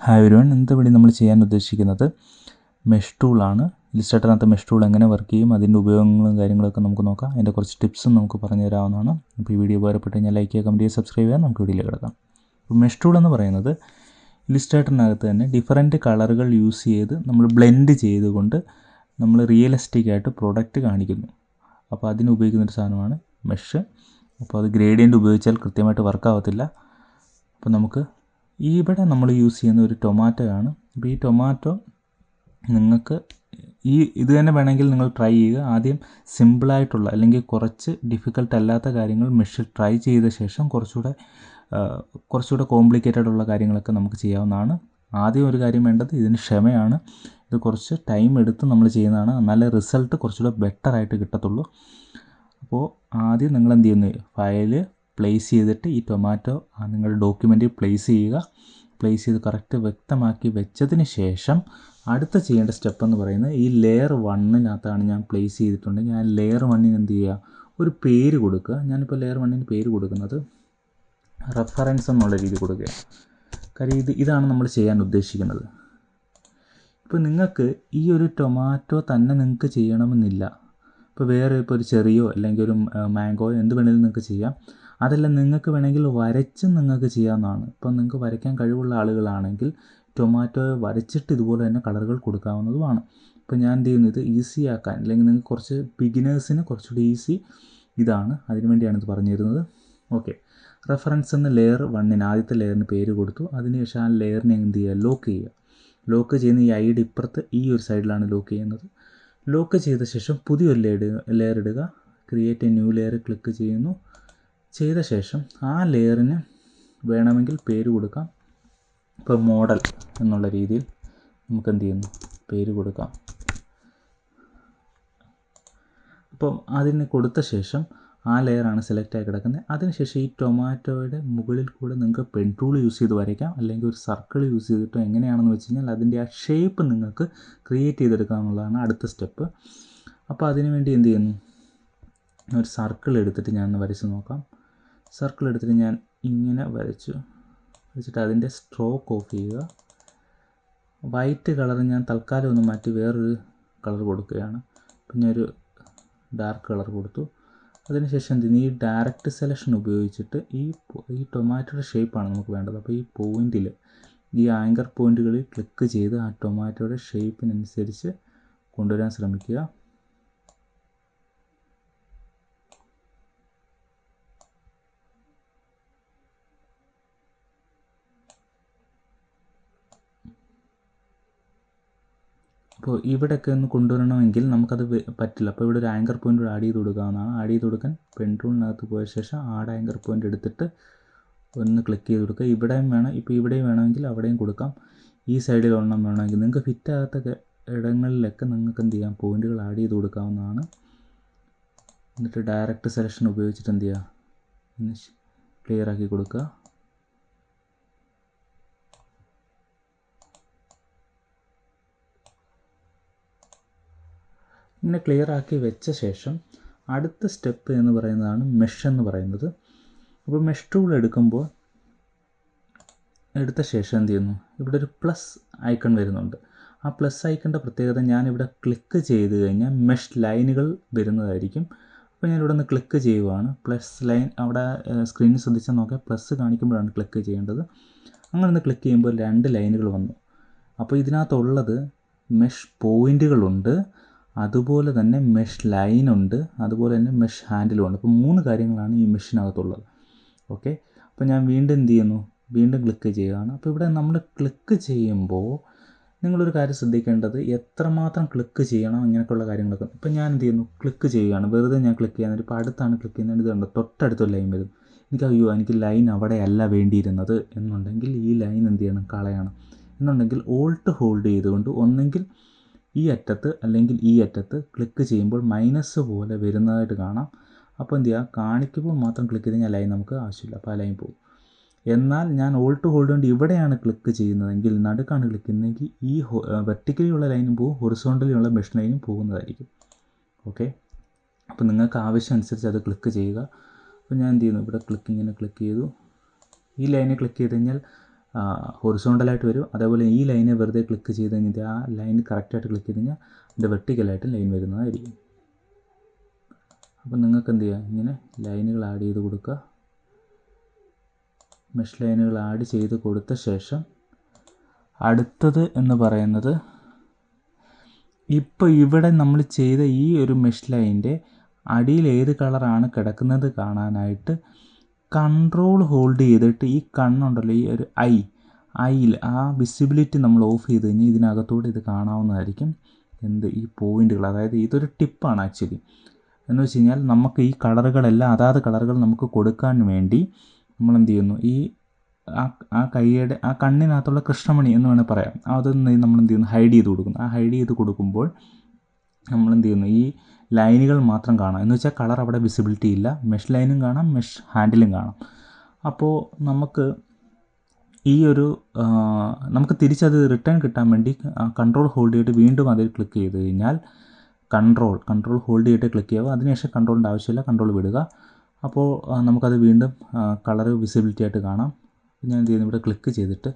Hi ഒരുവൺ ഇന്നത്തെ video നമ്മൾ ചെയ്യാൻ ഉദ്ദേശിക്കുന്നത് മെഷ് ടൂളാണ് ഇലിസ്ട്രേറ്ററിനകത്ത് മെഷ് ടൂൾ എങ്ങനെ വർക്ക് ചെയ്യും അതിന്റെ ഉപയോഗങ്ങളും കാര്യങ്ങളൊക്കെ നമുക്ക് നോക്കാം. അതിന്റെ കുറച്ച് ടിപ്സും നമുക്ക് പറഞ്ഞു തരാവുന്നതാണ്. അപ്പോൾ ഈ വീഡിയോ ഉപകാരപ്പെട്ട് കഴിഞ്ഞാൽ ലൈക്ക് ചെയ്യുക കമന്റ് ചെയ്യുക സബ്സ്ക്രൈബ് ചെയ്യാൻ നമുക്ക് വീഡിയോയിൽ കിടക്കാം. അപ്പോൾ മെഷ് ടൂൾ എന്ന് പറയുന്നത് ഇലിസ്ട്രേറ്ററിനകത്ത് തന്നെ ഡിഫറന്റ് കളറുകൾ യൂസ് ചെയ്ത് നമ്മൾ ബ്ലെൻഡ് ചെയ്തുകൊണ്ട് നമ്മൾ റിയലിസ്റ്റിക് ആയിട്ട് പ്രോഡക്റ്റ് കാണിക്കുന്നു. അപ്പോൾ അതിന് ഉപയോഗിക്കുന്ന ഒരു സാധനമാണ് മെഷ് അപ്പോൾ അത് ഗ്രേഡിയന്റ് ഉപയോഗിച്ചാൽ കൃത്യമായിട്ട് വർക്കാവത്തില്ല അപ്പോൾ നമുക്ക് ഇവിടെ നമ്മൾ യൂസ് ചെയ്യുന്ന ഒരു ടൊമാറ്റോ ആണ്. അപ്പോൾ ഈ ടൊമാറ്റോ നിങ്ങൾക്ക് ഈ ഇത് തന്നെ വേണമെങ്കിൽ നിങ്ങൾ ട്രൈ ചെയ്യുക. ആദ്യം സിമ്പിളായിട്ടുള്ള അല്ലെങ്കിൽ കുറച്ച് ഡിഫിക്കൽട്ട് അല്ലാത്ത കാര്യങ്ങൾ മെഷിൽ ട്രൈ ചെയ്ത ശേഷം കുറച്ചുകൂടെ കുറച്ചുകൂടെ കോംപ്ലിക്കേറ്റഡ് ഉള്ള കാര്യങ്ങളൊക്കെ നമുക്ക് ചെയ്യാവുന്നതാണ്. ആദ്യം ഒരു കാര്യം വേണ്ടത് ഇതിന് ക്ഷമയാണ്. ഇത് കുറച്ച് ടൈം എടുത്ത് നമ്മൾ ചെയ്യുന്നതാണ്. എന്നാലേ റിസൾട്ട് കുറച്ചുകൂടെ ബെറ്ററായിട്ട് കിട്ടത്തുള്ളൂ. അപ്പോൾ ആദ്യം നിങ്ങൾ എന്ത് ചെയ്യുന്നു? ഫയൽ പ്ലേസ് ചെയ്തിട്ട് ഈ ടൊമാറ്റോ നിങ്ങളുടെ ഡോക്യുമെന്റിൽ പ്ലേസ് ചെയ്യുക. പ്ലേസ് ചെയ്ത് കറക്റ്റ് വ്യക്തമാക്കി വെച്ചതിന് ശേഷം അടുത്ത ചെയ്യേണ്ട സ്റ്റെപ്പ് എന്ന് പറയുന്നത് ഈ ലെയർ വണ്ണിനകത്താണ് ഞാൻ പ്ലേസ് ചെയ്തിട്ടുണ്ട്. ഞാൻ ലെയർ വണ്ണിന് എന്ത് ചെയ്യുക? ഒരു പേര് കൊടുക്കുക. ഞാനിപ്പോൾ ലെയർ വണ്ണിന് പേര് കൊടുക്കുന്നത് റെഫറൻസ് എന്നുള്ള രീതി കൊടുക്കുക കാര്യം ഇത് ഇതാണ് നമ്മൾ ചെയ്യാൻ ഉദ്ദേശിക്കുന്നത്. ഇപ്പോൾ നിങ്ങൾക്ക് ഈ ഒരു ടൊമാറ്റോ തന്നെ നിങ്ങൾക്ക് ചെയ്യണമെന്നില്ല. ഇപ്പോൾ വേറെ ഇപ്പോൾ ഒരു ചെറിയോ അല്ലെങ്കിൽ ഒരു മാങ്കോയോ എന്ത് വേണമെങ്കിലും നിങ്ങൾക്ക് ചെയ്യാം. അതല്ല നിങ്ങൾക്ക് വേണമെങ്കിൽ വരച്ചും നിങ്ങൾക്ക് ചെയ്യാവുന്നതാണ്. ഇപ്പം നിങ്ങൾക്ക് വരയ്ക്കാൻ കഴിവുള്ള ആളുകളാണെങ്കിൽ ടൊമാറ്റോ വരച്ചിട്ട് ഇതുപോലെ തന്നെ കളറുകൾ കൊടുക്കാവുന്നതുമാണ്. ഇപ്പോൾ ഞാൻ എന്ത് ചെയ്യുന്നു ഇത് ഈസി ആക്കാൻ അല്ലെങ്കിൽ നിങ്ങൾക്ക് കുറച്ച് ബിഗിനേഴ്സിന് കുറച്ചുകൂടി ഈസി ഇതാണ്. അതിനു വേണ്ടിയാണ് ഇത് പറഞ്ഞു തരുന്നത്. ഓക്കെ റെഫറൻസ് എന്ന ലെയർ വണ്ണിന് ആദ്യത്തെ ലെയറിന് പേര് കൊടുത്തു. അതിനുശേഷം ആ ലെയറിനെ എന്ത് ചെയ്യുക? ലോക്ക് ചെയ്യുക. ലോക്ക് ചെയ്യുന്ന ഈ ഐഡി ഇപ്പുറത്ത് ഈ ഒരു സൈഡിലാണ് ലോക്ക് ചെയ്യുന്നത്. ലോക്ക് ചെയ്ത ശേഷം പുതിയൊരു ലെയർ ലെയർ ഇടുക. Create a new layer click ചെയ്യുന്നു. ചെയ്ത ശേഷം ആ ലെയറിന് വേണമെങ്കിൽ പേര് കൊടുക്കാം. ഇപ്പോൾ മോഡൽ എന്നുള്ള രീതിയിൽ നമുക്ക് എന്ത് ചെയ്യുന്നു? പേര് കൊടുക്കാം. അപ്പം അതിന് കൊടുത്ത ശേഷം ആ ലെയറാണ് സെലക്ട് ആയി കിടക്കുന്നത്. അതിനുശേഷം ഈ ടൊമാറ്റോയുടെ മുകളിൽ കൂടെ നിങ്ങൾക്ക് പെൻ യൂസ് ചെയ്ത് വരയ്ക്കാം. അല്ലെങ്കിൽ ഒരു സർക്കിൾ യൂസ് ചെയ്തിട്ടോ എങ്ങനെയാണെന്ന് വെച്ച് കഴിഞ്ഞാൽ അതിന്റെ ആ ഷേപ്പ് നിങ്ങൾക്ക് ക്രിയേറ്റ് ചെയ്തെടുക്കുക എന്നുള്ളതാണ് അടുത്ത സ്റ്റെപ്പ് അപ്പോൾ അതിനുവേണ്ടി എന്ത് ചെയ്യുന്നു? ഒരു സർക്കിൾ എടുത്തിട്ട് ഞാൻ ഒന്ന് വരച്ച് നോക്കാം. സർക്കിൾ എടുത്തിട്ട് ഞാൻ ഇങ്ങനെ വരച്ചു. വരച്ചിട്ട് അതിന്റെ സ്ട്രോക്ക് ഓഫ് ചെയ്യുക. വൈറ്റ് കളർ ഞാൻ തൽക്കാലം ഒന്ന് മാറ്റി വേറൊരു കളർ കൊടുക്കുകയാണ്. പിന്നെ ഒരു ഡാർക്ക് കളർ കൊടുത്തു. അതിനുശേഷം എന്ത് ചെയ്യുന്നു? ഈ ഡയറക്റ്റ് സെലക്ഷൻ ഉപയോഗിച്ചിട്ട് ഈ ഈ ടൊമാറ്റോയുടെ ഷേപ്പാണ് നമുക്ക് വേണ്ടത്. അപ്പോൾ ഈ പോയിന്റിൽ ഈ ആങ്കർ പോയിന്റുകളിൽ ക്ലിക്ക് ചെയ്ത് ആ ടൊമാറ്റോയുടെ ഷേപ്പിനനുസരിച്ച് കൊണ്ടുവരാൻ ശ്രമിക്കുക. അപ്പോൾ ഇവിടെയൊക്കെ ഒന്ന് കൊണ്ടുവരണമെങ്കിൽ നമുക്കത് പറ്റില്ല. അപ്പോൾ ഇവിടെ ഒരു ആങ്കർ പോയിന്റ് ആഡ് ചെയ്ത് കൊടുക്കാവുന്നതാണ് ആഡ് ചെയ്ത് കൊടുക്കാൻ പെൻട്രൂളിനകത്ത് പോയ ശേഷം ആഡ് ആങ്കർ പോയിന്റ് എടുത്തിട്ട് ഒന്ന് ക്ലിക്ക് ചെയ്ത് കൊടുക്കുക. ഇവിടെയും വേണം ഇപ്പോൾ ഇവിടെയും വേണമെങ്കിൽ അവിടെയും കൊടുക്കാം. ഈ സൈഡിൽ ഒരെണ്ണം വേണമെങ്കിൽ നിങ്ങൾക്ക് ഫിറ്റ് ആകാത്ത ഇടങ്ങളിലൊക്കെ നിങ്ങൾക്ക് എന്ത് ചെയ്യാം? പോയിന്റുകൾ ആഡ് ചെയ്ത് കൊടുക്കാവുന്നതാണ്. എന്നിട്ട് ഡയറക്റ്റ് സെലക്ഷൻ ഉപയോഗിച്ചിട്ട് എന്ത് ചെയ്യുക? ക്ലിയർ ആക്കി കൊടുക്കുക. ഇങ്ങനെ ക്ലിയർ ആക്കി വെച്ച ശേഷം അടുത്ത സ്റ്റെപ്പ് എന്ന് പറയുന്നതാണ് മെഷ് എന്ന് പറയുന്നത്. അപ്പോൾ മെഷ് ടൂൾ എടുക്കുമ്പോൾ എടുത്ത ശേഷം എന്ത് ചെയ്യുന്നു? ഇവിടെ ഒരു പ്ലസ് ഐക്കൺ വരുന്നുണ്ട്. ആ പ്ലസ് ഐക്കണിന്റെ പ്രത്യേകത ഞാനിവിടെ ക്ലിക്ക് ചെയ്ത് കഴിഞ്ഞാൽ മെഷ് ലൈനുകൾ വരുന്നതായിരിക്കും. അപ്പോൾ ഞാനിവിടെ നിന്ന് ക്ലിക്ക് ചെയ്യുവാണ്. പ്ലസ് ലൈൻ അവിടെ സ്ക്രീനിൽ ശ്രദ്ധിച്ചാൽ നോക്കിയാൽ പ്ലസ് കാണിക്കുമ്പോഴാണ് ക്ലിക്ക് ചെയ്യേണ്ടത്. അങ്ങനെ ഒന്ന് ക്ലിക്ക് ചെയ്യുമ്പോൾ രണ്ട് ലൈനുകൾ വന്നു. അപ്പോൾ ഇതിനകത്തുള്ളത് മെഷ് പോയിന്റുകളുണ്ട് അതുപോലെ തന്നെ മെഷ് ലൈനുണ്ട് അതുപോലെ തന്നെ മെഷ് ഹാൻഡിലും ഉണ്ട്. അപ്പോൾ മൂന്ന് കാര്യങ്ങളാണ് ഈ മെഷിനകത്തുള്ളത് ഓക്കെ അപ്പോൾ ഞാൻ വീണ്ടും എന്ത് ചെയ്യുന്നു? വീണ്ടും ക്ലിക്ക് ചെയ്യുകയാണ്. അപ്പോൾ ഇവിടെ നമ്മൾ ക്ലിക്ക് ചെയ്യുമ്പോൾ നിങ്ങളൊരു കാര്യം ശ്രദ്ധിക്കേണ്ടത് എത്രമാത്രം ക്ലിക്ക് ചെയ്യണം ഇങ്ങനെയൊക്കെയുള്ള കാര്യങ്ങളൊക്കെ. ഇപ്പോൾ ഞാൻ എന്ത് ചെയ്യുന്നു? ക്ലിക്ക് ചെയ്യുകയാണ്. വെറുതെ ഞാൻ ക്ലിക്ക് ചെയ്യാൻ ഇപ്പോൾ അടുത്താണ് ക്ലിക്ക് ചെയ്യുന്നത്. ഇത് കണ്ടോ? തൊട്ടടുത്തൊരു ലൈൻ വരും. എനിക്ക് അയ്യോ എനിക്ക് ലൈൻ അവിടെയല്ല വേണ്ടിയിരുന്നത് എന്നുണ്ടെങ്കിൽ ഈ ലൈൻ എന്ത് ചെയ്യണം? കളയണം. എന്നുണ്ടെങ്കിൽ ഓൾട്ട് ഹോൾഡ് ചെയ്തുകൊണ്ട് ഒന്നെങ്കിൽ ഈ അറ്റത്ത് അല്ലെങ്കിൽ ഈ അറ്റത്ത് ക്ലിക്ക് ചെയ്യുമ്പോൾ മൈനസ് പോലെ വരുന്നതായിട്ട് കാണാം. അപ്പോൾ എന്ത് ചെയ്യുക കാണിക്കുമ്പോൾ മാത്രം ക്ലിക്ക് ചെയ്ത് കഴിഞ്ഞാൽ ലൈൻ നമുക്ക് ആവശ്യമില്ല. അപ്പോൾ ആ ലൈൻ പോകും. എന്നാൽ ഞാൻ ഓൾട്ട് ഹോൾഡ് കൊണ്ട് ഇവിടെയാണ് ക്ലിക്ക് ചെയ്യുന്നതെങ്കിൽ നടുക്കാണ് ക്ലിക്ക് ചെയ്യുന്നതെങ്കിൽ ഈ വെർട്ടിക്കലി ഉള്ള ലൈനും പോകും. ഹൊറിസോണ്ടലി ഉള്ള മെഷ് ലൈനും പോകുന്നതായിരിക്കും. ഓക്കെ അപ്പോൾ നിങ്ങൾക്ക് ആവശ്യം അനുസരിച്ച് അത് ക്ലിക്ക് ചെയ്യുക. അപ്പോൾ ഞാൻ എന്ത് ചെയ്യുന്നു? ഇവിടെ ക്ലിക്ക് ഇങ്ങനെ ക്ലിക്ക് ചെയ്തു. ഈ ലൈനിൽ ക്ലിക്ക് ചെയ്ത് കഴിഞ്ഞാൽ ഹൊറിസോണ്ടലായിട്ട് വരും. അതേപോലെ ഈ ലൈനെ വെറുതെ ക്ലിക്ക് ചെയ്ത് കഴിഞ്ഞാൽ ആ ലൈൻ കറക്റ്റായിട്ട് ക്ലിക്ക് ചെയ്ത് കഴിഞ്ഞാൽ അതിന്റെ വെർട്ടിക്കലായിട്ട് ലൈൻ വരുന്നതായിരിക്കും. അപ്പം നിങ്ങൾക്ക് എന്ത് ചെയ്യാം? ഇങ്ങനെ ലൈനുകൾ ആഡ് ചെയ്ത് കൊടുക്കുക. മെഷ് ലൈനുകൾ ആഡ് ചെയ്ത് കൊടുത്ത ശേഷം അടുത്തത് എന്ന് പറയുന്നത് ഇപ്പോൾ ഇവിടെ നമ്മൾ ചെയ്ത ഈ ഒരു മെഷ് ലൈന്റെ അടിയിൽ ഏത് കളറാണ് കിടക്കുന്നത് കാണാനായിട്ട് കൺട്രോൾ ഹോൾഡ് ചെയ്തിട്ട് ഈ കണ്ണുണ്ടല്ലോ ഈ ഒരു ഐ ഐയിൽ ആ വിസിബിലിറ്റി നമ്മൾ ഓഫ് ചെയ്ത് കഴിഞ്ഞാൽ ഇതിനകത്തൂടെ ഇത് കാണാവുന്നതായിരിക്കും. എന്ത്? ഈ പോയിന്റുകൾ അതായത് ഇതൊരു ടിപ്പാണ് ആക്ച്വലി എന്ന് വെച്ച് കഴിഞ്ഞാൽ നമുക്ക് ഈ കളറുകളെല്ലാം അതാത് കളറുകൾ നമുക്ക് കൊടുക്കാൻ വേണ്ടി നമ്മൾ എന്ത് ചെയ്യുന്നു? ഈ ആ ആ കൈയുടെ ആ കണ്ണിനകത്തുള്ള കൃഷ്ണമണി എന്ന് വേണമെങ്കിൽ പറയാം. അത് നമ്മൾ എന്ത് ചെയ്യുന്നു? ഹൈഡ് ചെയ്ത് കൊടുക്കുന്നു. ആ ഹൈഡ് ചെയ്ത് കൊടുക്കുമ്പോൾ നമ്മൾ എന്ത് ചെയ്യുന്നു? ഈ ലൈനുകൾ മാത്രം കാണാം. എന്ന് വെച്ചാൽ കളർ അവിടെ വിസിബിലിറ്റി ഇല്ല. മെഷ് ലൈനും കാണാം മെഷ് ഹാൻഡിലും കാണാം. അപ്പോൾ നമുക്ക് ഈ ഒരു നമുക്ക് തിരിച്ചത് റിട്ടേൺ കിട്ടാൻ വേണ്ടി കൺട്രോൾ ഹോൾഡ് ചെയ്തിട്ട് വീണ്ടും അതിൽ ക്ലിക്ക് ചെയ്ത് കഴിഞ്ഞാൽ കൺട്രോൾ കൺട്രോൾ ഹോൾഡ് ചെയ്തിട്ട് ക്ലിക്ക് ചെയ്യുക അതിനുശേഷം കൺട്രോളിന്റെ ആവശ്യമില്ല കൺട്രോൾ വിടുക. അപ്പോൾ നമുക്കത് വീണ്ടും കളർ വിസിബിലിറ്റി ആയിട്ട് കാണാം. ഞാൻ എന്ത് ചെയ്യുന്നു? ഇവിടെ ക്ലിക്ക് ചെയ്തിട്ട്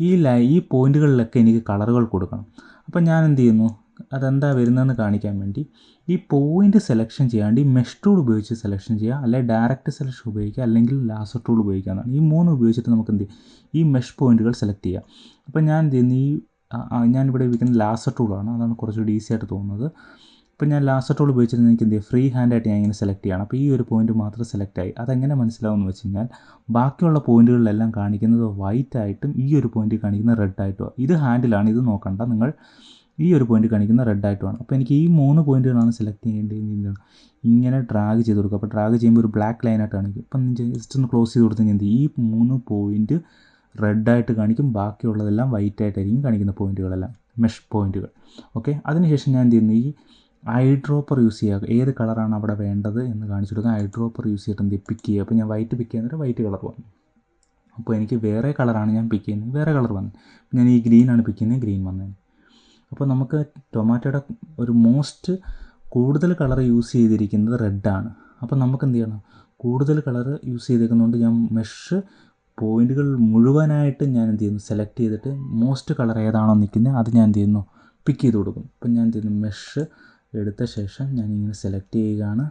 ഈ ലൈ ഈ പോയിന്റുകളിലൊക്കെ എനിക്ക് കളറുകൾ കൊടുക്കണം. അപ്പോൾ ഞാൻ എന്ത് ചെയ്യുന്നു? അതെന്താ വരുന്നതെന്ന് കാണിക്കാൻ വേണ്ടി ഈ പോയിന്റ് സെലക്ഷൻ ചെയ്യാണ്ട് ഈ മെഷ് ടൂൾ ഉപയോഗിച്ച് സെലക്ഷൻ ചെയ്യുക അല്ലെങ്കിൽ ഡയറക്റ്റ് സെലക്ഷൻ ഉപയോഗിക്കുക അല്ലെങ്കിൽ ലാസർ ടൂൾ ഉപയോഗിക്കാവുന്നതാണ് ഈ മൂന്ന് ഉപയോഗിച്ചിട്ട് നമുക്ക് എന്ത് ഈ മെഷ് പോയിന്റുകൾ സെലക്ട് ചെയ്യാം. അപ്പോൾ ഞാൻ എന്ത് ചെയ്യുന്നു ഈ ഞാനിവിടെ ഉപയോഗിക്കുന്ന ലാസർ ടൂളാണ് അതാണ് കുറച്ചുകൂടി ഈസി ആയിട്ട് തോന്നുന്നത്. ഇപ്പോൾ ഞാൻ ലാസർ ടൂൾ ഉപയോഗിച്ചിട്ട് എനിക്ക് എന്ത് ഫ്രീ ഹാൻഡായിട്ട് ഞാൻ ഇങ്ങനെ സെലക്ട് ചെയ്യണം. അപ്പോൾ ഈ ഒരു പോയിന്റ് മാത്രം സെലക്ട് ആയി. അതെങ്ങനെ മനസ്സിലാവുമെന്ന് വെച്ച് കഴിഞ്ഞാൽ ബാക്കിയുള്ള പോയിന്റുകളിലെല്ലാം കാണിക്കുന്നത് വൈറ്റ് ആയിട്ടും ഈ ഒരു പോയിന്റ് കാണിക്കുന്നത് റെഡ് ആയിട്ടും ഇത് ഹാൻഡിലാണ് ഇത് നോക്കണ്ട. നിങ്ങൾ ഈ ഒരു പോയിന്റ് കാണിക്കുന്ന റെഡ് ആയിട്ട് ആയിട്ടുമാണ് അപ്പോൾ എനിക്ക് ഈ മൂന്ന് പോയിന്റുകളാണ് സെലക്ട് ചെയ്യേണ്ടത് ഇങ്ങനെ ഡ്രാഗ് ചെയ്ത് കൊടുക്കുക. അപ്പോൾ ഡ്രാഗ് ചെയ്യുമ്പോൾ ഒരു ബ്ലാക്ക് ലൈനായിട്ട് കാണിക്കും. അപ്പം ജസ്റ്റ് ഒന്ന് ക്ലോസ് ചെയ്ത് കൊടുത്തു കഴിഞ്ഞാൽ ഈ മൂന്ന് പോയിന്റ് റെഡായിട്ട് കാണിക്കും. ബാക്കിയുള്ളതെല്ലാം വൈറ്റ് ആയിട്ടായിരിക്കും കാണിക്കുന്ന പോയിന്റുകളെല്ലാം മെഷ് പോയിന്റുകൾ ഓക്കെ അതിനുശേഷം ഞാൻ എന്ത് ചെയ്യുന്നു? ഈ ഐ ഡ്രോപ്പർ യൂസ് ചെയ്യുക. ഏത് കളറാണ് അവിടെ വേണ്ടത് എന്ന് കാണിച്ചു കൊടുക്കുക. ഐ ഡ്രോപ്പർ യൂസ് ചെയ്തിട്ട് എന്ത് പിക്ക് ചെയ്യുക. അപ്പോൾ ഞാൻ വൈറ്റ് പിക്ക് ചെയ്യുന്നൊരു വൈറ്റ് കളർ വന്നു. അപ്പോൾ എനിക്ക് വേറെ കളറാണ് ഞാൻ പിക്ക് ചെയ്യുന്നത്. വേറെ കളർ വന്നു. ഞാൻ ഈ ഗ്രീനാണ് പിക്ക് ചെയ്യുന്നത്. ഗ്രീൻ വന്നതിന് അപ്പോൾ നമുക്ക് ടൊമാറ്റോയുടെ ഒരു മോസ്റ്റ് കൂടുതൽ കളർ യൂസ് ചെയ്തിരിക്കുന്നത് റെഡാണ് അപ്പോൾ നമുക്ക് എന്ത് ചെയ്യണം? കൂടുതൽ കളർ യൂസ് ചെയ്തേക്കുന്നതുകൊണ്ട് ഞാൻ മെഷ് പോയിന്റുകൾ മുഴുവനായിട്ട് ഞാൻ എന്ത് ചെയ്യുന്നു? സെലക്ട് ചെയ്തിട്ട് മോസ്റ്റ് കളർ ഏതാണോ നിൽക്കുന്നത് അത് ഞാൻ എന്ത് ചെയ്യുന്നു? പിക്ക് ചെയ്ത് കൊടുക്കും. അപ്പം ഞാൻ എന്ത് ചെയ്യുന്നു? മെഷ് എടുത്ത ശേഷം ഞാൻ ഇങ്ങനെ സെലക്ട് ചെയ്യുകയാണ്.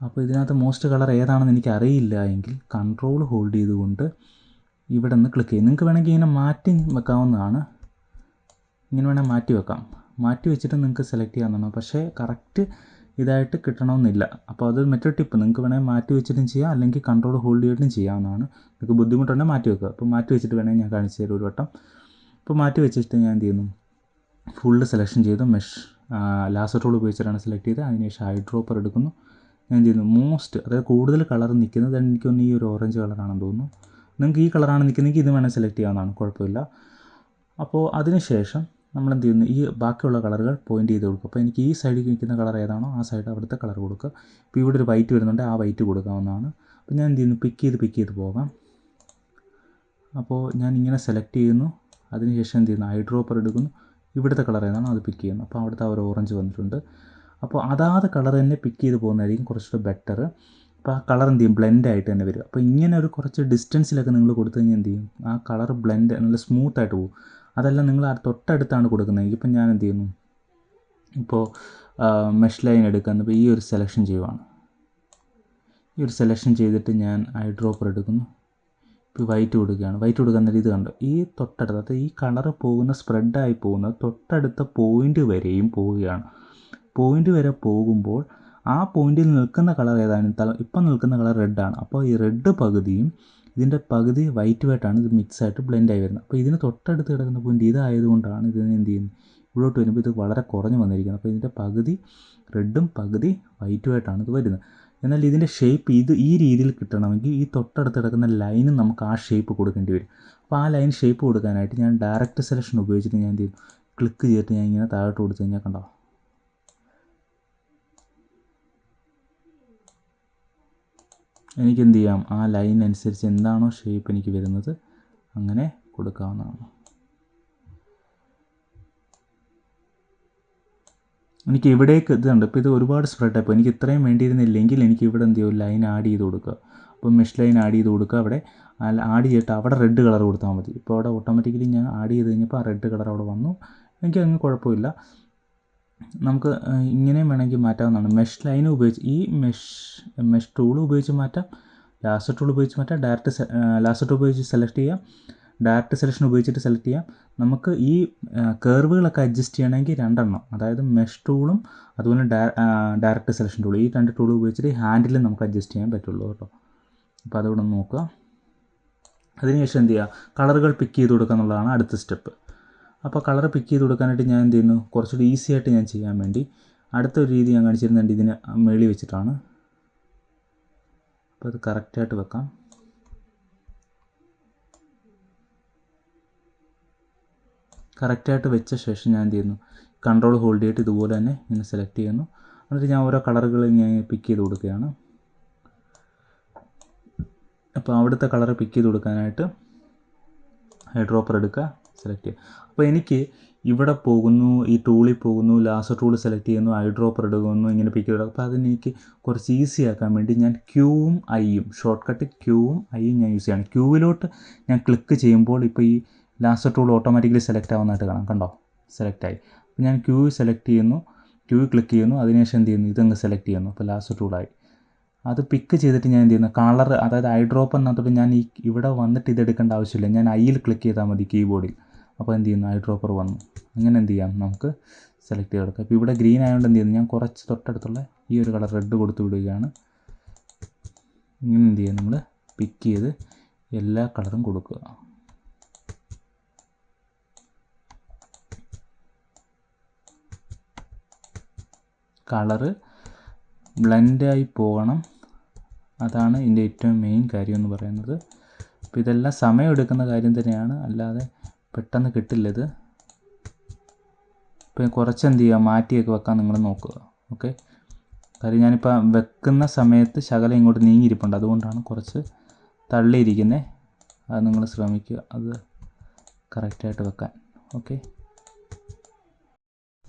അപ്പോൾ ഇതിനകത്ത് മോസ്റ്റ് കളർ ഏതാണെന്ന് എനിക്ക് അറിയില്ല എങ്കിൽ കൺട്രോൾ ഹോൾഡ് ചെയ്തുകൊണ്ട് ഇവിടെ നിന്ന് ക്ലിക്ക് ചെയ്യും നിങ്ങൾക്ക് വേണമെങ്കിൽ ഇങ്ങനെ മാറ്റി വെക്കാവുന്നതാണ്. ഇങ്ങനെ വേണേൽ മാറ്റി വെക്കാം. മാറ്റി വെച്ചിട്ട് നിങ്ങൾക്ക് സെലക്ട് ചെയ്യാവുന്നതാണ് പക്ഷേ കറക്റ്റ് ഇതായിട്ട് കിട്ടണമെന്നില്ല. അപ്പോൾ അത് മറ്റൊരു ടിപ്പ് നിങ്ങൾക്ക് വേണമെങ്കിൽ മാറ്റി വെച്ചിട്ടും ചെയ്യാം. അല്ലെങ്കിൽ കൺട്രോൾ ഹോൾഡ് ചെയ്തിട്ടും ചെയ്യാവുന്നതാണ്. നിങ്ങൾക്ക് ബുദ്ധിമുട്ടുണ്ടെങ്കിൽ മാറ്റി വെക്കുക. അപ്പോൾ മാറ്റി വെച്ചിട്ട് വേണമെങ്കിൽ ഞാൻ കാണിച്ചു തരും ഒരു വട്ടം. അപ്പോൾ മാറ്റി വെച്ചിട്ട് ഞാൻ എന്ത് ചെയ്യുന്നു? ഫുള്ള് സെലക്ഷൻ ചെയ്തു. മെഷ് ലാസർ ടൂൾ ഉപയോഗിച്ചിട്ടാണ് സെലക്ട് ചെയ്തത്. അതിനുശേഷം ഐ ഡ്രോപ്പർ എടുക്കുന്നു. ഞാൻ ചെയ്യുന്നു? മോസ്റ്റ് അതായത് കൂടുതൽ കളർ നിൽക്കുന്നത് എനിക്ക് ഈ ഒരു ഓറഞ്ച് കളറാണെന്ന് തോന്നുന്നു. നിങ്ങൾക്ക് ഈ കളറാണ് നിൽക്കുന്നതെങ്കിൽ ഇത് വേണേൽ സെലക്ട് ചെയ്യാവുന്നതാണ്. കുഴപ്പമില്ല. അപ്പോൾ അതിനുശേഷം നമ്മൾ എന്ത് ചെയ്യുന്നു ഈ ബാക്കിയുള്ള കളറുകൾ പോയിന്റ് ചെയ്ത് കൊടുക്കും. അപ്പോൾ എനിക്ക് ഈ സൈഡിൽ നിൽക്കുന്ന കളർ ഏതാണോ ആ സൈഡ് അവിടുത്തെ കളർ കൊടുക്കുക. ഇപ്പോൾ ഇവിടെ ഒരു വൈറ്റ് വരുന്നുണ്ട്. ആ വൈറ്റ് കൊടുക്കാവുന്നതാണ്. അപ്പോൾ ഞാൻ എന്ത് ചെയ്യുന്നു പിക്ക് ചെയ്ത് പിക്ക് ചെയ്ത് പോകാം. അപ്പോൾ ഞാൻ ഇങ്ങനെ സെലക്ട് ചെയ്യുന്നു. അതിനുശേഷം എന്ത് ചെയ്യുന്നു ഹൈഡ്രോപ്പർ ഡ്രോപ്പർ എടുക്കുന്നു. ഇവിടുത്തെ കളർ ഏതാണോ അത് പിക്ക് ചെയ്യുന്നു. അപ്പോൾ അവിടുത്തെ ഒരു ഓറഞ്ച് വന്നിട്ടുണ്ട്. അപ്പോൾ അതാത് കളർ തന്നെ പിക്ക് ചെയ്ത് പോകുന്നതായിരിക്കും കുറച്ചുകൂടെ ബെറ്റർ അപ്പോൾ ആ കളർ എന്ത് ചെയ്യും? ബ്ലെൻഡ് ആയിട്ട് തന്നെ വരും. അപ്പോൾ ഇങ്ങനെ ഒരു കുറച്ച് ഡിസ്റ്റൻസിലൊക്കെ നിങ്ങൾ കൊടുത്തു കഴിഞ്ഞാൽ എന്ത് ചെയ്യും? ആ കളർ ബ്ലെൻഡ് നല്ല സ്മൂത്ത് ആയിട്ട് പോകും. അതെല്ലാം നിങ്ങൾ തൊട്ടടുത്താണ് കൊടുക്കുന്നത്. ഇപ്പം ഞാൻ എന്ത് ചെയ്യുന്നു? ഇപ്പോൾ മെഷ് ലൈൻ എടുക്കുന്നത് ഇപ്പോൾ ഈ ഒരു സെലക്ഷൻ ചെയ്യുവാണ്. ഈ ഒരു സെലക്ഷൻ ചെയ്തിട്ട് ഞാൻ ഐ ഡ്രോപ്പർ എടുക്കുന്നു. ഇപ്പോൾ വൈറ്റ് കൊടുക്കുകയാണ്. വൈറ്റ് കൊടുക്കുന്ന ഇത് കണ്ടോ? ഈ തൊട്ടടുത്ത് അതായത് ഈ കളർ പോകുന്ന സ്പ്രെഡായി പോകുന്ന തൊട്ടടുത്ത പോയിന്റ് വരെയും പോവുകയാണ്. പോയിന്റ് വരെ പോകുമ്പോൾ ആ പോയിന്റിൽ നിൽക്കുന്ന കളർ ഏതാണ് ഇപ്പം നിൽക്കുന്ന കളർ റെഡാണ് അപ്പോൾ ഈ റെഡ് പകുതിയും ഇതിന്റെ പകുതി വൈറ്റ് വൈറ്റാണ് ഇത് മിക്സ് ആയിട്ട് ബ്ലെൻഡ് ആയി വരുന്നത്. അപ്പോൾ ഇതിന് തൊട്ടടുത്ത് കിടക്കുന്ന പോയിന്റ് ഇതായതുകൊണ്ടാണ് ഇതിന് എന്ത് ചെയ്യുന്നത്? ഇവിടോട്ട് വരുമ്പോൾ ഇത് വളരെ കുറഞ്ഞ് വന്നിരിക്കുന്നത്. അപ്പോൾ ഇതിന്റെ പകുതി റെഡും പകുതി വൈറ്റുമായിട്ടാണ് ഇത് വരുന്നത്. എന്നാൽ ഇതിന്റെ ഷേപ്പ് ഇത് ഈ രീതിയിൽ കിട്ടണമെങ്കിൽ ഈ തൊട്ടടുത്ത് കിടക്കുന്ന ലൈനും നമുക്ക് ആ ഷേപ്പ് കൊടുക്കേണ്ടി വരും. അപ്പോൾ ആ ലൈൻ ഷേപ്പ് കൊടുക്കാനായിട്ട് ഞാൻ ഡയറക്റ്റ് സെലക്ഷൻ ഉപയോഗിച്ചിട്ട് ഞാൻ എന്ത് ചെയ്യും ക്ലിക്ക് ചെയ്തിട്ട് ഞാൻ ഇങ്ങനെ താഴോട്ട് കൊടുത്തു കഴിഞ്ഞാൽ കണ്ടോ? എനിക്ക് എന്ത് ചെയ്യാം ആ ലൈൻ അനുസരിച്ച് എന്താണോ ഷേപ്പ് എനിക്ക് വരുന്നത് അങ്ങനെ കൊടുക്കാവുന്നതാണ്. എനിക്ക് ഇവിടേക്ക് ഇതുണ്ട്? ഇപ്പോൾ ഇത് ഒരുപാട് സ്പ്രെഡ് അപ്പോൾ എനിക്ക് ഇത്രയും വേണ്ടിയിരുന്നില്ലെങ്കിൽ എനിക്ക് ഇവിടെ എന്ത് ചെയ്യും? ലൈൻ ആഡ് ചെയ്ത് കൊടുക്കുക. അപ്പോൾ മെഷ് ലൈൻ ആഡ് ചെയ്ത് കൊടുക്കുക. അവിടെ ആഡ് ചെയ്തിട്ട് അവിടെ റെഡ് കളർ കൊടുത്താൽ മതി. ഇപ്പോൾ അവിടെ ഓട്ടോമാറ്റിക്കലി ഞാൻ ആഡ് ചെയ്ത് കഴിഞ്ഞപ്പോൾ ആ റെഡ് കളർ അവിടെ വന്നു. എനിക്ക് അങ്ങ് കുഴപ്പമില്ല. നമുക്ക് ഇങ്ങനെയും വേണമെങ്കിൽ മാറ്റാവുന്നതാണ്. മെഷ് ലൈൻ ഉപയോഗിച്ച് ഈ മെഷ് മെഷ് ടൂൾ ഉപയോഗിച്ച് മാറ്റാം. ലാസ്റ്റ് ടൂൾ ഉപയോഗിച്ച് മാറ്റാം. ഡയറക്റ്റ് ലാസ്റ്റ് ടൂൾ ഉപയോഗിച്ച് സെലക്ട് ചെയ്യാം. ഡയറക്റ്റ് സെലക്ഷൻ ഉപയോഗിച്ചിട്ട് സെലക്ട് ചെയ്യാം. നമുക്ക് ഈ കർവുകളൊക്കെ അഡ്ജസ്റ്റ് ചെയ്യണമെങ്കിൽ രണ്ടെണ്ണം. അതായത് മെഷ് ടൂളും അതുപോലെ ഡയറക്റ്റ് സെലക്ഷൻ ടൂൾ. ഈ രണ്ട് ടൂൾ ഉപയോഗിച്ചിട്ട് ഹാൻഡിൽ നമുക്ക് അഡ്ജസ്റ്റ് ചെയ്യാൻ പറ്റുള്ളൂ കേട്ടോ. അപ്പോൾ അതുകൂടെ നോക്കുക. അതിനുശേഷം എന്ത് ചെയ്യുക? കളറുകൾ പിക്ക് ചെയ്ത് കൊടുക്കുക എന്നുള്ളതാണ് അടുത്ത സ്റ്റെപ്പ്. അപ്പോൾ കളർ പിക്ക് ചെയ്ത് കൊടുക്കാനായിട്ട് ഞാൻ എന്ത് ചെയ്യുന്നു കുറച്ചുകൂടി ഈസി ആയിട്ട് ഞാൻ ചെയ്യാൻ വേണ്ടി അടുത്തൊരു രീതി ഞാൻ കാണിച്ചിരുന്നുണ്ട്. ഇതിന് മേളി വെച്ചിട്ടാണ്. അപ്പോൾ അത് കറക്റ്റായിട്ട് വെക്കാം. കറക്റ്റായിട്ട് വെച്ച ശേഷം ഞാൻ എന്ത് ചെയ്യുന്നു കൺട്രോൾ ഹോൾഡ് ചെയ്തിട്ട് ഇതുപോലെ തന്നെ ഇങ്ങനെ സെലക്ട് ചെയ്യുന്നു. എന്നിട്ട് ഞാൻ ഓരോ കളറുകൾ ഞാൻ പിക്ക് ചെയ്ത് കൊടുക്കുകയാണ്. അപ്പോൾ അവിടുത്തെ കളർ പിക്ക് ചെയ്ത് കൊടുക്കാനായിട്ട് ഡ്രോപ്പർ എടുക്കുക. സെലക്ട് ചെയ്യുക. അപ്പോൾ എനിക്ക് ഇവിടെ പോകുന്നു ഈ ടൂളിൽ പോകുന്നു ലാസ്റ്റ് ടൂൾ സെലക്ട് ചെയ്യുന്നു ഐ ഡ്രോപ്പർ എടുക്കുന്നു ഇങ്ങനെ പിക്ക് ചെയ്തു. അപ്പോൾ അതിനെനിക്ക് കുറച്ച് ഈസി ആക്കാൻ വേണ്ടി ഞാൻ ക്യൂവും ഐയും ഷോർട്ട് കട്ട് ക്യൂവും ഐയും ഞാൻ യൂസ് ചെയ്യണം. ക്യൂവിലോട്ട് ഞാൻ ക്ലിക്ക് ചെയ്യുമ്പോൾ ഇപ്പോൾ ഈ ലാസ്റ്റ് ടൂൾ ഓട്ടോമാറ്റിക്കലി സെലക്ട് ആവുന്നതായിട്ട് കാണാം. കണ്ടോ? സെലക്ട് ആയി. അപ്പോൾ ഞാൻ ക്യൂ സെലക്ട് ചെയ്യുന്നു ക്യൂ ക്ലിക്ക് ചെയ്യുന്നു അതിനുശേഷം എന്ത് ചെയ്യുന്നു? ഇതങ്ങ് സെലക്ട് ചെയ്യുന്നു. അപ്പോൾ ലാസ്റ്റ് ടൂളായി അത് പിക്ക് ചെയ്തിട്ട് ഞാൻ എന്ത് ചെയ്യുന്നു? കളർ അതായത് ഐ ഡ്രോപ്പ് എന്നത്തോട്ട് ഞാൻ ഈ ഇവിടെ വന്നിട്ട് ഇത് എടുക്കേണ്ട ആവശ്യമില്ല. ഞാൻ ഐയിൽ ക്ലിക്ക് ചെയ്താൽ മതി കീബോർഡിൽ അപ്പോൾ എന്ത് ചെയ്യുന്നു? ഐ ഡ്രോപ്പർ വന്നു. അങ്ങനെ എന്ത് ചെയ്യാം? നമുക്ക് സെലക്ട് ചെയ്ത് കൊടുക്കാം. ഇവിടെ ഗ്രീൻ ആയതുകൊണ്ട് എന്ത് ചെയ്യുന്നു? ഞാൻ കുറച്ച് തൊട്ടടുത്തുള്ള ഈ ഒരു കളർ റെഡ് കൊടുത്ത് വിടുകയാണ്. ഇങ്ങനെ എന്ത് ചെയ്യാം? നമ്മൾ പിക്ക് ചെയ്ത് എല്ലാ കളറും കൊടുക്കുക. കളറ് ബ്ലെൻഡായി പോകണം. അതാണ് ഇതിന്റെ ഏറ്റവും മെയിൻ കാര്യം എന്ന് പറയുന്നത്. അപ്പോൾ ഇതെല്ലാം സമയമെടുക്കുന്ന കാര്യം തന്നെയാണ്. അല്ലാതെ പെട്ടെന്ന് കിട്ടില്ല ഇത് കുറച്ച് എന്ത് ചെയ്യുക മാറ്റിയൊക്കെ വെക്കാൻ നിങ്ങൾ നോക്കുക. ഓക്കെ? കാര്യം ഞാനിപ്പോൾ വെക്കുന്ന സമയത്ത് ശകലം ഇങ്ങോട്ട് നീങ്ങിയിരിപ്പുണ്ട്. അതുകൊണ്ടാണ് കുറച്ച് തള്ളിയിരിക്കുന്നത് അത് നിങ്ങൾ ശ്രമിക്കുക. അത് കറക്റ്റായിട്ട് വെക്കാൻ. ഓക്കെ?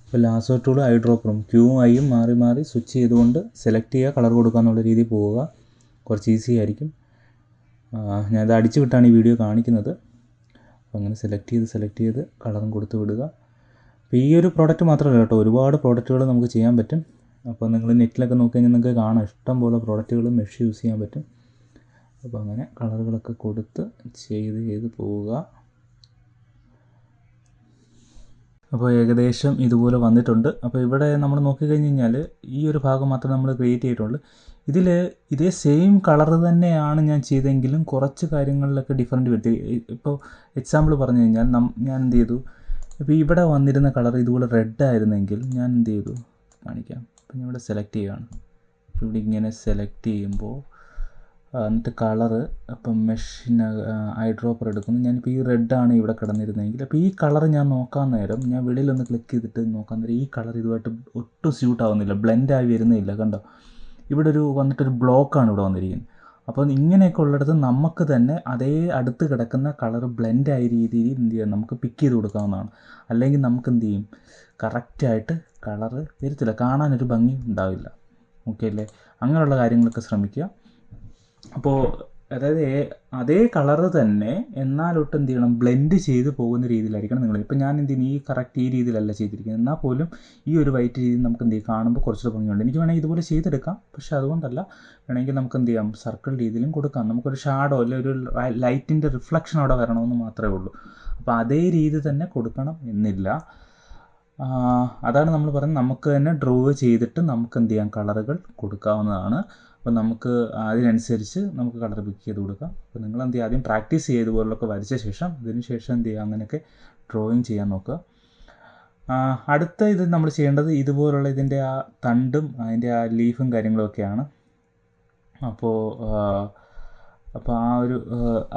ഇപ്പോൾ ലാസോ ടൂൾ ഐ ഡ്രോപ്പറും ക്യൂവും ഐയും മാറി മാറി സ്വിച്ച് ചെയ്തുകൊണ്ട് സെലക്ട് ചെയ്യുക കളർ കൊടുക്കുക എന്നുള്ള രീതിയിൽ പോവുക. കുറച്ച് ഈസി ആയിരിക്കും. ഞാനത് അടിച്ചു വിട്ടാണ് ഈ വീഡിയോ കാണിക്കുന്നത്. അപ്പോൾ അങ്ങനെ സെലക്ട് ചെയ്ത് സെലക്ട് ചെയ്ത് കളറും കൊടുത്ത് വിടുക. അപ്പോൾ ഈ ഒരു പ്രോഡക്റ്റ് മാത്രമല്ല കേട്ടോ. ഒരുപാട് പ്രോഡക്റ്റുകൾ നമുക്ക് ചെയ്യാൻ പറ്റും. അപ്പോൾ നിങ്ങൾ നെറ്റിലൊക്കെ നോക്കി കഴിഞ്ഞാൽ നിങ്ങൾക്ക് കാണാം. ഇഷ്ടം പോലെ പ്രോഡക്റ്റുകൾ മെഷ് യൂസ് ചെയ്യാൻ പറ്റും. അപ്പോൾ അങ്ങനെ കളറുകളൊക്കെ കൊടുത്ത് ചെയ്ത് ചെയ്ത് പോവുക. അപ്പോൾ ഏകദേശം ഇതുപോലെ വന്നിട്ടുണ്ട്. അപ്പോൾ ഇവിടെ നമ്മൾ നോക്കിക്കഴിഞ്ഞ് കഴിഞ്ഞാൽ ഈ ഒരു ഭാഗം മാത്രമേ നമ്മൾ ക്രിയേറ്റ് ചെയ്തിട്ടുള്ളൂ. ഇതിൽ ഇതേ സെയിം കളർ തന്നെയാണ് ഞാൻ ചെയ്തെങ്കിലും കുറച്ച് കാര്യങ്ങളിലൊക്കെ ഡിഫറന്റ് വരുത്തി. ഇപ്പോൾ എക്സാമ്പിൾ പറഞ്ഞു കഴിഞ്ഞാൽ ഞാൻ എന്ത് ചെയ്തു? ഇപ്പോൾ ഇവിടെ വന്നിരുന്ന കളർ ഇതുപോലെ റെഡ് ആയിരുന്നെങ്കിൽ ഞാൻ എന്ത് ചെയ്തു? കാണിക്കാം. അപ്പം ഞാൻ ഇവിടെ സെലക്ട് ചെയ്യുകയാണ്. ഇവിടെ ഇങ്ങനെ സെലക്ട് ചെയ്യുമ്പോൾ എന്നിട്ട് കളറ് അപ്പം മെഷീന ഐ ഡ്രോപ്പർ എടുക്കുന്നു. ഞാനിപ്പോൾ ഈ റെഡാണ് ഇവിടെ കിടന്നിരുന്നതെങ്കിൽ അപ്പോൾ ഈ കളർ ഞാൻ നോക്കാൻ നേരം ഞാൻ വെളിയിലൊന്ന് ക്ലിക്ക് ചെയ്തിട്ട് നോക്കാൻ നേരം ഈ കളർ ഇതുമായിട്ട് ഒട്ടും സ്യൂട്ട് ആവുന്നില്ല. ബ്ലെൻഡ് ആയി വരുന്നില്ല കണ്ടോ? ഇവിടെ ഒരു വന്നിട്ടൊരു ബ്ലോക്കാണ് ഇവിടെ വന്നിരിക്കുന്നത്. അപ്പോൾ ഇങ്ങനെയൊക്കെ ഉള്ളിടത്ത് നമുക്ക് തന്നെ അതേ അടുത്ത് കിടക്കുന്ന കളർ ബ്ലെൻഡ് ആയ രീതിയിൽ എന്ത് ചെയ്യാം? നമുക്ക് പിക്ക് ചെയ്ത് കൊടുക്കാവുന്നതാണ്. അല്ലെങ്കിൽ നമുക്ക് എന്ത് ചെയ്യും? കറക്റ്റായിട്ട് കളറ് വരത്തില്ല. കാണാനൊരു ഭംഗി ഉണ്ടാവില്ല. ഓക്കെ അല്ലേ? അങ്ങനെയുള്ള കാര്യങ്ങളൊക്കെ ശ്രമിക്കുക. അപ്പോൾ അതായത് അതേ കളറ് തന്നെ എന്നാലൊട്ട് എന്ത് ചെയ്യണം? ബ്ലെൻഡ് ചെയ്ത് പോകുന്ന രീതിയിലായിരിക്കണം നിങ്ങൾ ഇപ്പം ഞാൻ എന്ത് ഈ കറക്റ്റ് ഈ രീതിയിലല്ല ചെയ്തിരിക്കുന്നത്. എന്നാൽ പോലും ഈ ഒരു വൈറ്റ് രീതി നമുക്ക് എന്ത് ചെയ്യും? കാണുമ്പോൾ കുറച്ചുകൂടെ ഭംഗിയുണ്ട്. എനിക്ക് വേണമെങ്കിൽ ഇതുപോലെ ചെയ്തെടുക്കാം. പക്ഷേ അതുകൊണ്ടല്ല വേണമെങ്കിൽ നമുക്ക് എന്ത് ചെയ്യാം? സർക്കിൾ രീതിയിലും കൊടുക്കാം. നമുക്കൊരു ഷാഡോ അല്ലെങ്കിൽ ഒരു ലൈറ്റിന്റെ റിഫ്ലക്ഷൻ അവിടെ വരണമെന്ന് മാത്രമേ ഉള്ളൂ. അപ്പോൾ അതേ രീതി തന്നെ കൊടുക്കണം എന്നില്ല. അതാണ് നമ്മൾ പറയുന്നത് നമുക്ക് തന്നെ ഡ്രോ ചെയ്തിട്ട് നമുക്ക് എന്ത് ചെയ്യാം? കളറുകൾ കൊടുക്കാവുന്നതാണ്. അപ്പോൾ നമുക്ക് അതിനനുസരിച്ച് നമുക്ക് കളർ പിക്ക് ചെയ്ത് കൊടുക്കാം. അപ്പോൾ നിങ്ങൾ എന്ത് ചെയ്യുക? ആദ്യം പ്രാക്ടീസ് ചെയ്ത് പോലൊക്കെ വരച്ച ശേഷം ഇതിന് ശേഷം എന്ത് ചെയ്യുക? അങ്ങനെയൊക്കെ ഡ്രോയിങ് ചെയ്യാൻ നോക്കുക. അടുത്ത ഇത് നമ്മൾ ചെയ്യേണ്ടത് ഇതുപോലുള്ള ഇതിന്റെ ആ തണ്ടും അതിന്റെ ആ ലീഫും കാര്യങ്ങളൊക്കെയാണ്. അപ്പോൾ അപ്പോൾ ആ ഒരു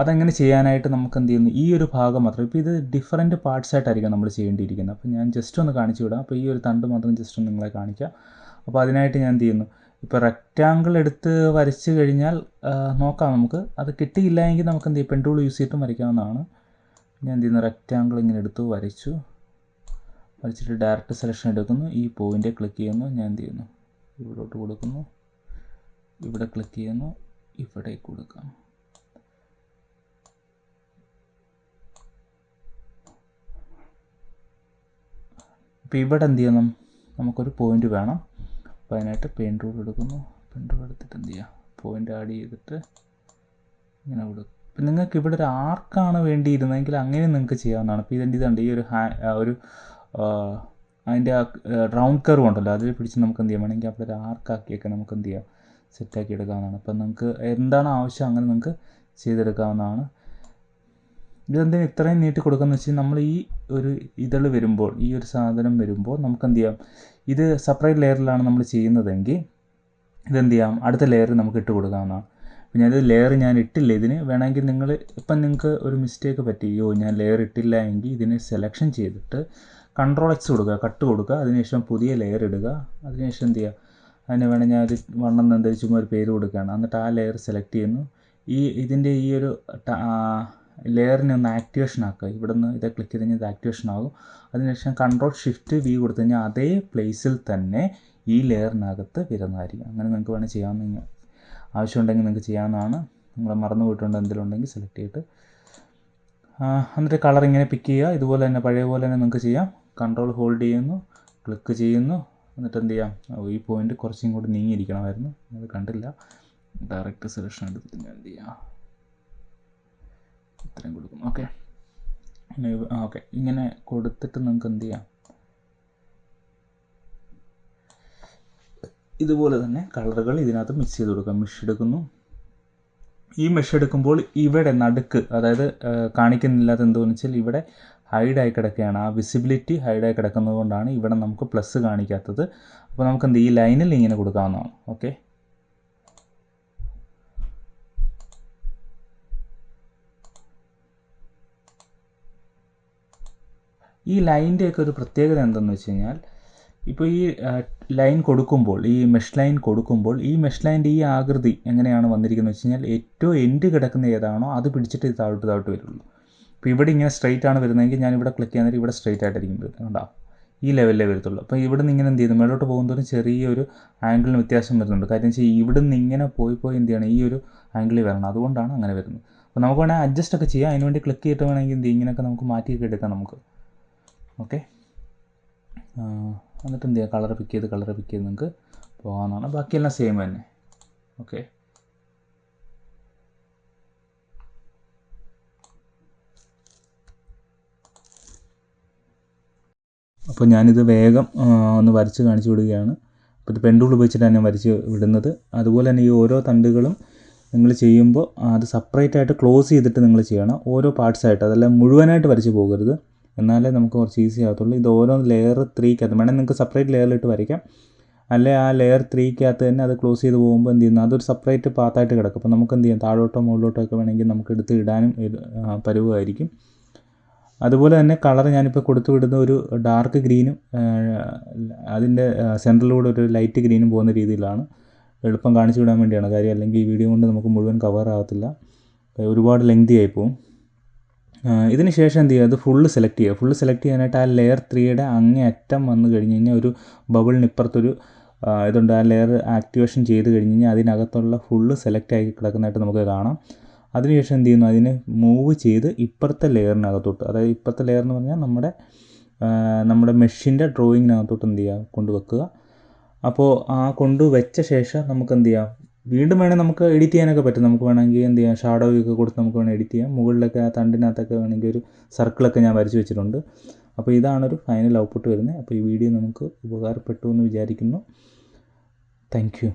അതെങ്ങനെ ചെയ്യാനായിട്ട് നമുക്ക് എന്ത് ചെയ്യുന്നു? ഈ ഒരു ഭാഗം മാത്രം ഇപ്പോൾ ഇത് ഡിഫറെന്റ് പാർട്സ് ആയിട്ടായിരിക്കും നമ്മൾ ചെയ്യേണ്ടിയിരിക്കുന്നത്. അപ്പോൾ ഞാൻ ജസ്റ്റ് ഒന്ന് കാണിച്ചു വിടാം. അപ്പോൾ ഈ ഒരു തണ്ട് മാത്രം ജസ്റ്റ് ഒന്ന് നിങ്ങളെ കാണിക്കാം. അപ്പോൾ അതിനായിട്ട് ഞാൻ എന്ത് ചെയ്യുന്നു? ഇപ്പോൾ റെക്റ്റാങ്കിൾ എടുത്ത് വരച്ച് കഴിഞ്ഞാൽ നോക്കാം നമുക്ക്. അത് കിട്ടിയില്ല എങ്കിൽ നമുക്ക് എന്ത് ചെയ്യാം? പെൻഡൂൾ യൂസ് ചെയ്തിട്ടും വരയ്ക്കാവുന്നതാണ്. ഞാൻ എന്ത് ചെയ്യുന്നു? റെക്റ്റാങ്കിൾ ഇങ്ങനെ എടുത്തു വരച്ചു. വരച്ചിട്ട് ഡയറക്റ്റ് സെലക്ഷൻ എടുക്കുന്നു. ഈ പോയിന്റ് ക്ലിക്ക് ചെയ്യുന്നു. ഞാൻ എന്ത് ചെയ്യുന്നു? ഇവിടോട്ട് കൊടുക്കുന്നു. ഇവിടെ ക്ലിക്ക് ചെയ്യുന്നു. ഇവിടെ കൊടുക്കാം. ഇപ്പോൾ ഇവിടെ എന്ത് ചെയ്യണം? നമുക്കൊരു പോയിന്റ് വേണം. അപ്പോൾ അതിനായിട്ട് പെയിൻ റൂൾ എടുക്കുന്നു. പെയിൻ റൂൾ എടുത്തിട്ട് എന്ത് ചെയ്യുക പോയിന്റ് ആഡ് ചെയ്തിട്ട് ഇങ്ങനെ കൊടുക്കും ഇപ്പം നിങ്ങൾക്ക് ഇവിടെ ഒരു ആർക്കാണ് വേണ്ടിയിരുന്നതെങ്കിൽ അങ്ങനെ നിങ്ങൾക്ക് ചെയ്യാവുന്നതാണ്. ഇപ്പോൾ ഇതിന്റെ ഇതുണ്ട് ഈ ഒരു ഹാ ഒരു അതിന്റെ ആ റൗണ്ട് കർവ് ഉണ്ടല്ലോ. അതിൽ പിടിച്ച് നമുക്ക് എന്ത് ചെയ്യാം? വേണമെങ്കിൽ അവിടെ ഒരു ആർക്കാക്കിയൊക്കെ നമുക്ക് എന്ത് ചെയ്യാം? സെറ്റാക്കി എടുക്കാവുന്നതാണ്. അപ്പം നിങ്ങൾക്ക് എന്താണ് ആവശ്യം? അങ്ങനെ നിങ്ങൾക്ക് ചെയ്തെടുക്കാവുന്നതാണ്. ഇതെന്തിനാ ഇത്രയും നീട്ടി കൊടുക്കുന്നത് വെച്ചാൽ നമ്മൾ ഈ ഒരു ഇതൾ വരുമ്പോൾ ഈ ഒരു സാധനം വരുമ്പോൾ നമുക്ക് എന്ത് ചെയ്യാം ഇത് സെപ്പറേറ്റ് ലെയറിലാണ് നമ്മൾ ചെയ്യുന്നതെങ്കിൽ ഇതെന്ത് ചെയ്യാം അടുത്ത ലെയർ നമുക്ക് ഇട്ട് കൊടുക്കാവുന്നതാണ്. അപ്പം ഞാനിത് ലെയർ ഞാൻ ഇട്ടില്ല ഇതിന്. വേണമെങ്കിൽ നിങ്ങൾ ഇപ്പം നിങ്ങൾക്ക് ഒരു മിസ്റ്റേക്ക് പറ്റി അയ്യോ ഞാൻ ലെയർ ഇട്ടില്ല എങ്കിൽ ഇതിനെ സെലക്ഷൻ ചെയ്തിട്ട് കൺട്രോൾ എക്സ് കൊടുക്കുക കട്ട് കൊടുക്കുക അതിനുശേഷം പുതിയ ലെയർ ഇടുക. അതിനുശേഷം എന്ത് ചെയ്യുക അതിന് വേണമെങ്കിൽ ഞാൻ ഒരു വണ്ണം എന്താ ചുമ്മാ ഒരു പേര് കൊടുക്കുകയാണ്. എന്നിട്ട് ആ ലെയർ സെലക്ട് ചെയ്യുന്നു. ഈ ഇതിന്റെ ഈ ഒരു ലെയറിനെ ഒന്ന് ആക്ടിവേഷൻ ആക്കുക. ഇവിടെ നിന്ന് ഇത് ക്ലിക്ക് ചെയ്ത് കഴിഞ്ഞാൽ ഇത് ആക്ടിവേഷൻ ആകും. അതിനുശേഷം കൺട്രോൾ ഷിഫ്റ്റ് വി കൊടുത്തു കഴിഞ്ഞാൽ അതേ പ്ലേസിൽ തന്നെ ഈ ലെയറിനകത്ത് വരുന്നതായിരിക്കും. അങ്ങനെ നിങ്ങൾക്ക് വേണമെങ്കിൽ ചെയ്യാവുന്ന ആവശ്യമുണ്ടെങ്കിൽ നിങ്ങൾക്ക് ചെയ്യാവുന്നതാണ്. നിങ്ങൾ മറന്നു പോയിട്ടുണ്ട് എന്തെങ്കിലും ഉണ്ടെങ്കിൽ സെലക്ട് ചെയ്തിട്ട് എന്നിട്ട് കളർ ഇങ്ങനെ പിക്ക് ചെയ്യുക. ഇതുപോലെ തന്നെ പഴയ പോലെ തന്നെ നിങ്ങൾക്ക് ചെയ്യാം. കൺട്രോൾ ഹോൾഡ് ചെയ്യുന്നു. ക്ലിക്ക് ചെയ്യുന്നു. എന്നിട്ട് എന്ത് ചെയ്യാം? ഈ പോയിന്റ് കുറച്ചും കൂടി നീങ്ങിയിരിക്കണമായിരുന്നു. അത് കണ്ടില്ല. ഡയറക്റ്റ് സെലക്ഷൻ എടുത്തിട്ട് ഞാൻ എന്ത് ചെയ്യാം? ഇത്രയും കൊടുക്കും. ഓക്കെ ഓക്കെ ഇങ്ങനെ കൊടുത്തിട്ട് നിങ്ങൾക്ക് എന്ത് ചെയ്യാം? ഇതുപോലെ തന്നെ കളറുകൾ ഇതിനകത്ത് മിക്സ് ചെയ്ത് കൊടുക്കാം. മിഷ് എടുക്കുന്നു. ഈ മെഷ് എടുക്കുമ്പോൾ ഇവിടെ നടുക്ക് അതായത് കാണിക്കുന്നില്ലാത്ത എന്തോന്ന് വെച്ചാൽ ഇവിടെ ഹൈഡായി കിടക്കുകയാണ്. ആ വിസിബിലിറ്റി ഹൈഡായി കിടക്കുന്നത് കൊണ്ടാണ് ഇവിടെ നമുക്ക് പ്ലസ് കാണിക്കാത്തത്. അപ്പോൾ നമുക്ക് എന്ത് ഈ ലൈനിൽ ഇങ്ങനെ കൊടുക്കാവുന്നതാണ്. ഓക്കെ ഈ ലൈനിന്റെയൊക്കെ ഒരു പ്രത്യേകത എന്തെന്ന് വെച്ച് കഴിഞ്ഞാൽ ഇപ്പോൾ ഈ ലൈൻ കൊടുക്കുമ്പോൾ ഈ മെഷ് ലൈൻ കൊടുക്കുമ്പോൾ ഈ മെഷ് ലൈന്റെ ഈ ആകൃതി എങ്ങനെയാണ് വന്നിരിക്കുന്നത് വെച്ച് കഴിഞ്ഞാൽ ഏറ്റവും എൻഡ് കിടക്കുന്ന ഏതാണോ അത് പിടിച്ചിട്ട് താഴോട്ട് താഴോട്ട് വരുള്ളൂ. ഇപ്പോൾ ഇവിടെ ഇങ്ങനെ സ്ട്രെയിറ്റ് ആണ് വരുന്നതെങ്കിൽ ഞാൻ ഇവിടെ ക്ലിക്ക് ചെയ്യാൻ ഇവിടെ സ്ട്രെയിറ്റ് ആയിട്ടായിരിക്കും കണ്ടോ? ഈ ലെവലിലേ വരത്തുള്ളൂ. അപ്പോൾ ഇവിടെ നിന്ന് ഇങ്ങനെ എന്ത് ചെയ്യുന്നു? മേലോട്ട് പോകുന്നതോറും ചെറിയൊരു ആംഗിളിന് വ്യത്യാസം വരുന്നുണ്ട്. കാര്യം വെച്ചാൽ ഇവിടെ നിന്ന് ഇങ്ങനെ പോയി പോയി എന്ത് ചെയ്യണം? ഈ ഒരു ആംഗിളിൽ വരണം. അതുകൊണ്ടാണ് അങ്ങനെ വരുന്നത്. അപ്പോൾ നമുക്ക് വേണമെങ്കിൽ അഡ്ജസ്റ്റ് ഒക്കെ ചെയ്യാം. അതിനുവേണ്ടി ക്ലിക്ക് ചെയ്തിട്ട് വേണമെങ്കിൽ എന്ത് ഇങ്ങനെയൊക്കെ നമുക്ക് മാറ്റിയൊക്കെ എടുക്കാം നമുക്ക്. ഓക്കെ. എന്നിട്ട് എന്ത് ചെയ്യുക കളർ പിക്ക് ചെയ്ത് കളർ പിക്ക് ചെയ്ത് നിങ്ങൾക്ക് പോകാവുന്നതാണ്. ബാക്കിയെല്ലാം സെയിം തന്നെ. ഓക്കെ. അപ്പോൾ ഞാനിത് വേഗം ഒന്ന് വരച്ച് കാണിച്ചു വിടുകയാണ്. അപ്പോൾ ഇത് പെൻഡൂൾ ഉപയോഗിച്ചിട്ടാണ് ഞാൻ വരച്ച് വിടുന്നത്. അതുപോലെ തന്നെ ഈ ഓരോ തണ്ടുകളും നിങ്ങൾ ചെയ്യുമ്പോൾ അത് സെപ്പറേറ്റ് ആയിട്ട് ക്ലോസ് ചെയ്തിട്ട് നിങ്ങൾ ചെയ്യണം. ഓരോ പാർട്സ് ആയിട്ട്. അതെല്ലാം മുഴുവനായിട്ട് വരച്ച് പോകരുത്. എന്നാലേ നമുക്ക് കുറച്ച് ഈസി ആകത്തുള്ളൂ. ഇത് ഓരോ ലെയർ ത്രീക്കകത്ത് വേണമെങ്കിൽ നിങ്ങൾക്ക് സെപ്പറേറ്റ് ലെയറിലിട്ട് വരയ്ക്കാം. അല്ലെ ആ ലെയർ ത്രീക്കകത്ത് തന്നെ അത് ക്ലോസ് ചെയ്ത് പോകുമ്പോൾ എന്ത് ചെയ്യുന്നു? അതൊരു സെപ്പറേറ്റ് പാത്തായിട്ട് കിടക്കും. അപ്പോൾ നമുക്ക് എന്ത് ചെയ്യാം? താഴോട്ടോ മുകളിലോട്ടോ ഒക്കെ വേണമെങ്കിൽ നമുക്ക് എടുത്ത് ഇടാനും പരുവമായിരിക്കും. അതുപോലെ തന്നെ കളർ ഞാനിപ്പോൾ കൊടുത്തു വിടുന്ന ഒരു ഡാർക്ക് ഗ്രീനും അതിന്റെ സെന്ററിലൂടെ ഒരു ലൈറ്റ് ഗ്രീനും പോകുന്ന രീതിയിലാണ്. എളുപ്പം കാണിച്ചു വിടാൻ വേണ്ടിയാണ്. കാര്യം അല്ലെങ്കിൽ ഈ വീഡിയോ കൊണ്ട് നമുക്ക് മുഴുവൻ കവർ ആകത്തില്ല. ഒരുപാട് ലെങ്തി ആയി പോകും ആഹ് ഇതിന് ശേഷം എന്ത് ചെയ്യുക? അത് ഫുള്ള് സെലക്ട് ചെയ്യുക. ഫുള്ള് സെലക്ട് ചെയ്യാനായിട്ട് ആ ലെയർ ത്രീയുടെ അങ്ങേ അറ്റം വന്ന് കഴിഞ്ഞ് കഴിഞ്ഞാൽ ഒരു ബബിളിന് ഇപ്പുറത്തൊരു ആഹ് ഇതുണ്ട്. ആ ലെയർ ആക്ടിവേഷൻ ചെയ്ത് കഴിഞ്ഞ് കഴിഞ്ഞാൽ അതിനകത്തുള്ള ഫുള്ള് സെലക്ട് ആയി കിടക്കുന്നതായിട്ട് നമുക്ക് കാണാം. അതിനുശേഷം എന്ത് ചെയ്യുന്നു? അതിനെ മൂവ് ചെയ്ത് ഇപ്പുറത്തെ ലെയറിനകത്തോട്ട് അതായത് ഇപ്പുറത്തെ ലെയർ എന്ന് പറഞ്ഞാൽ നമ്മുടെ നമ്മുടെ മെഷീന്റെ ഡ്രോയിങ്ങിനകത്തോട്ട് എന്ത് ചെയ്യുക? കൊണ്ടുവെക്കുക. അപ്പോൾ ആ കൊണ്ടുവച്ച ശേഷം നമുക്ക് എന്ത് ചെയ്യാം? വീണ്ടും വേണമെങ്കിൽ നമുക്ക് എഡിറ്റ് ചെയ്യാനൊക്കെ പറ്റും. നമുക്ക് വേണമെങ്കിൽ എന്ത് ചെയ്യാം? ഷാഡോ ഒക്കെ കൊടുത്ത് നമുക്ക് വേണമെങ്കിൽ എഡിറ്റ് ചെയ്യാം. മുകളിലൊക്കെ ആ തണ്ടിനകത്തൊക്കെ വേണമെങ്കിൽ ഒരു സർക്കിളൊക്കെ ഞാൻ വരച്ച് വെച്ചിട്ടുണ്ട്. അപ്പോൾ ഇതാണൊരു ഫൈനൽ ഔട്ട്പുട്ട് വരുന്നത്. അപ്പോൾ ഈ വീഡിയോ നമുക്ക് ഉപകാരപ്പെട്ടു എന്ന് വിചാരിക്കുന്നു. താങ്ക്